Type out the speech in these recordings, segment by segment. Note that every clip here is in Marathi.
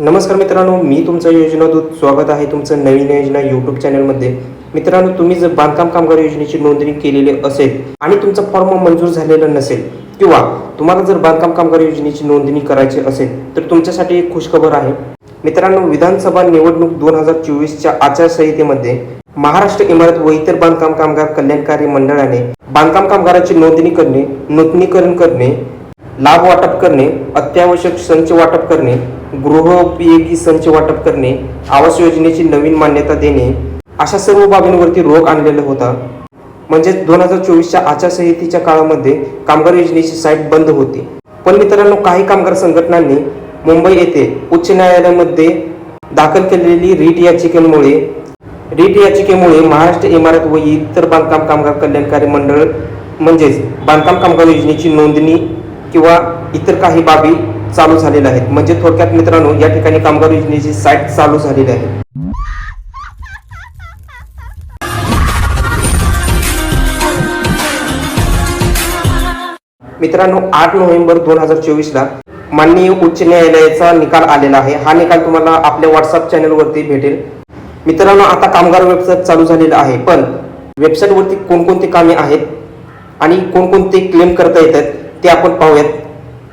नमस्कार मित्रांनो मी तुमचं योजनादूत. स्वागत आहे तुमचं नवीन योजना यूट्यूब चॅनलमध्ये. मित्रांनो तुम्ही जर बांधकाम कामगार योजनेची नोंदणी केलेली असेल आणि तुमचा फॉर्म मंजूर झालेला नसेल किंवा तुम्हाला जर बांधकाम कामगार योजनेची नोंदणी करायची असेल तर तुमच्यासाठी एक खुशखबर आहे. मित्रांनो विधानसभा निवडणूक दोन हजार चोवीसच्या आचारसंहितेमध्ये महाराष्ट्र इमारत व इतर बांधकाम कामगार कल्याणकारी मंडळाने बांधकाम कामगाराची नोंदणी करणे नूतनीकरण करणे लाभ वाटप करणे अत्यावश्यक संच वाटप करणे गृहोपयोगी संच वाटप करणे आवास योजनेची नवीन मान्यता देणे अशा सर्व बाबींवरती रोग आणलेला होता. म्हणजेच दोन हजार चोवीसच्या आचारसंहितेच्या काळामध्ये कामगार योजनेची साईट बंद होती. पण मित्रांनो काही कामगार संघटनांनी मुंबई येथे उच्च न्यायालयामध्ये दाखल केलेली रीट याचिकेमुळे रीट याचिकेमुळे महाराष्ट्र इमारत व इतर बांधकाम कामगार कल्याणकारी मंडळ म्हणजेच बांधकाम कामगार योजनेची नोंदणी किंवा इतर काही बाबी चालू झालेल्या आहेत. म्हणजे थोडक्यात मित्रांनो या ठिकाणी कामगार योजनेची साईट चालू झालेली आहे. मित्रांनो आठ नोव्हेंबर दोन हजार चोवीसला माननीय उच्च न्यायालयाचा निकाल आलेला आहे. हा निकाल तुम्हाला आपल्या व्हॉट्सअप चॅनलवरती भेटेल. मित्रांनो आता कामगार वेबसाईट चालू झालेला आहे पण वेबसाईटवरती कोणकोणती कामे आहेत आणि कोणकोणते क्लेम करता येतात ते आपण पाहूयात.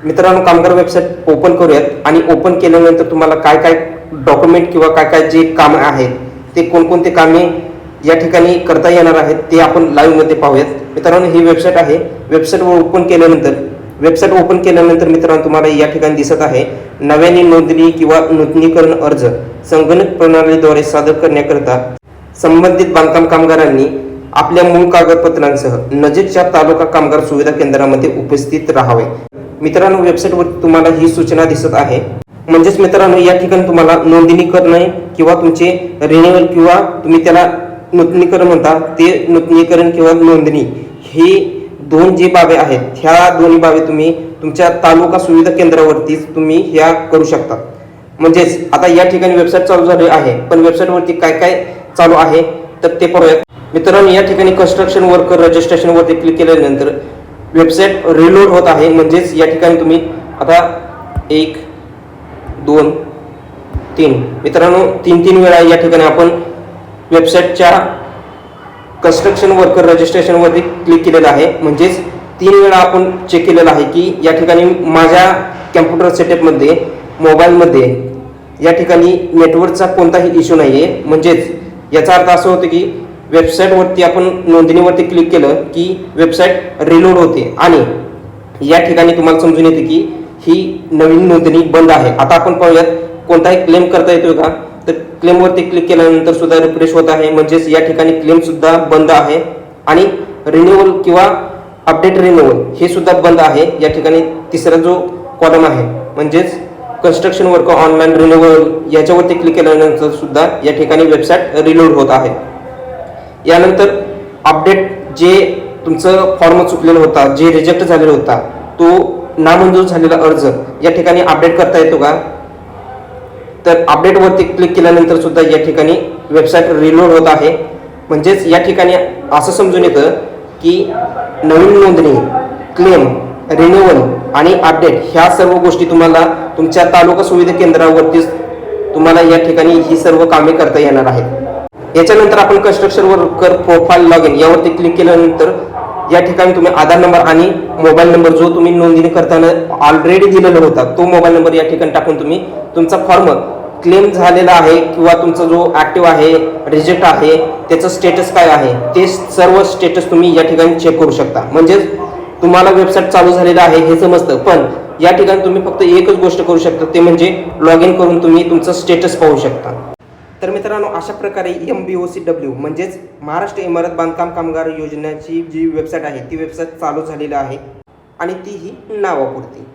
मित्रांनो कामगार वेबसाईट ओपन करूयात आणि ओपन केल्यानंतर तुम्हाला काय काय डॉक्युमेंट किंवा काय काय जे कामं आहेत ते कोणकोणते कामे या ठिकाणी करता येणार आहेत ते आपण लाईव्हमध्ये पाहूयात. मित्रांनो ही वेबसाईट आहे. वेबसाईटवर ओपन केल्यानंतर वेबसाईट ओपन केल्यानंतर मित्रांनो तुम्हाला या ठिकाणी दिसत आहे नव्याने नोंदणी किंवा नूतनीकरण अर्ज संगणक प्रणालीद्वारे सादर करण्याकरता संबंधित बांधकाम कामगारांनी आपल्या मूळ कागदपत्रांसह नजीकच्या तालुका कामगार सुविधा केंद्रामध्ये उपस्थित राहावे. मित्रांनो वेबसाईटवर तुम्हाला ही सूचना दिसत आहे. म्हणजेच मित्रांनो या ठिकाणी तुम्हाला नोंदणी करणे किंवा तुमचे रिन्युअल किंवा तुम्ही त्याला नूतनीकरण म्हणता ते नूतनीकरण किंवा नोंदणी ही दोन जी बाबी आहेत ह्या दोन्ही बाबी तुम्ही तुमच्या तालुका सुविधा केंद्रावरतीच तुम्ही ह्या करू शकता. म्हणजेच आता या ठिकाणी वेबसाईट चालू झाली आहे पण वेबसाईटवरती काय काय चालू आहे तर ते पाहूयात. मित्रांनो या ठिकाणी कन्स्ट्रक्शन वर्कर रजिस्ट्रेशनवरती क्लिक केल्यानंतर वेबसाईट रिलोड होत आहे. म्हणजेच या ठिकाणी तुम्ही आता एक दोन तीन. मित्रांनो तीन तीन वेळा या ठिकाणी आपण वेबसाईटच्या कन्स्ट्रक्शन वर्कर रजिस्ट्रेशनवरती क्लिक केलेलं आहे. म्हणजेच तीन वेळा आपण चेक केलेलं आहे की या ठिकाणी माझ्या कॅम्प्युटर सेटअपमध्ये मोबाईलमध्ये या ठिकाणी नेटवर्कचा कोणताही इश्यू नाही आहे म्हणजेच याचा अर्थ असं होतं की वेबसाईटवरती आपण नोंदणीवरती क्लिक केलं की वेबसाईट रिलोड होते. आणि या ठिकाणी तुम्हाला समजून येते की ही नवीन नोंदणी बंद आहे. आता आपण पाहूयात कोणताही क्लेम करता येतोय का? तर क्लेमवरती क्लिक केल्यानंतर सुद्धा रिफ्रेश होत आहे. म्हणजेच या ठिकाणी क्लेम सुद्धा बंद आहे. आणि रिन्युअल किंवा अपडेट रिन्युअल हे सुद्धा बंद आहे. या ठिकाणी तिसरा जो कॉलम आहे म्हणजेच कन्स्ट्रक्शन वर्क ऑनलाईन रिन्युअल याच्यावरती क्लिक केल्यानंतर सुद्धा या ठिकाणी वेबसाईट रिलोड होत आहे. यानंतर अपडेट जे तुमचं फॉर्म चुकलेला होता जे रिजेक्ट झालेला होता तो नामंजूर झालेला अर्ज या ठिकाणी अपडेट करता येतो का? तर अपडेटवरती क्लिक केल्यानंतर सुद्धा या ठिकाणी वेबसाईट रिलोड होत आहे. म्हणजेच या ठिकाणी असं समजून येतं की नवीन नोंदणी क्लेम रिन्युअल आणि अपडेट ह्या सर्व गोष्टी तुम्हाला तुमच्या तालुका सुविधा केंद्रावरतीच तुम्हाला या ठिकाणी ही सर्व कामे करता येणार आहेत. याच्यानंतर आपण कन्स्ट्रक्शन कर प्रोफाईल लॉग इन यावरती क्लिक केल्यानंतर या ठिकाणी तुम्ही आधार नंबर आणि मोबाईल नंबर जो तुम्ही नोंदणी करताना ऑलरेडी दिलेला होता तो मोबाईल नंबर या ठिकाणी टाकून तुम्ही तुमचा फॉर्म क्लेम झालेला आहे किंवा तुमचा जो ऍक्टिव्ह आहे रिजेक्ट आहे त्याचं स्टेटस काय आहे ते सर्व स्टेटस तुम्ही या ठिकाणी चेक करू शकता. म्हणजेच तुम्हाला वेबसाईट चालू झालेलं आहे हे समजतं. पण या ठिकाणी तुम्ही फक्त एकच गोष्ट करू शकता ते म्हणजे लॉग इन करून तुम्ही तुमचं स्टेटस पाहू शकता. तर मित्रांनो अशा प्रकारे M B O C W म्हणजेच महाराष्ट्र इमारत बांधकाम कामगार योजनेची जी वेबसाईट आहे ती वेबसाईट चालू झालेली आहे आणि ती ही नावापुरती.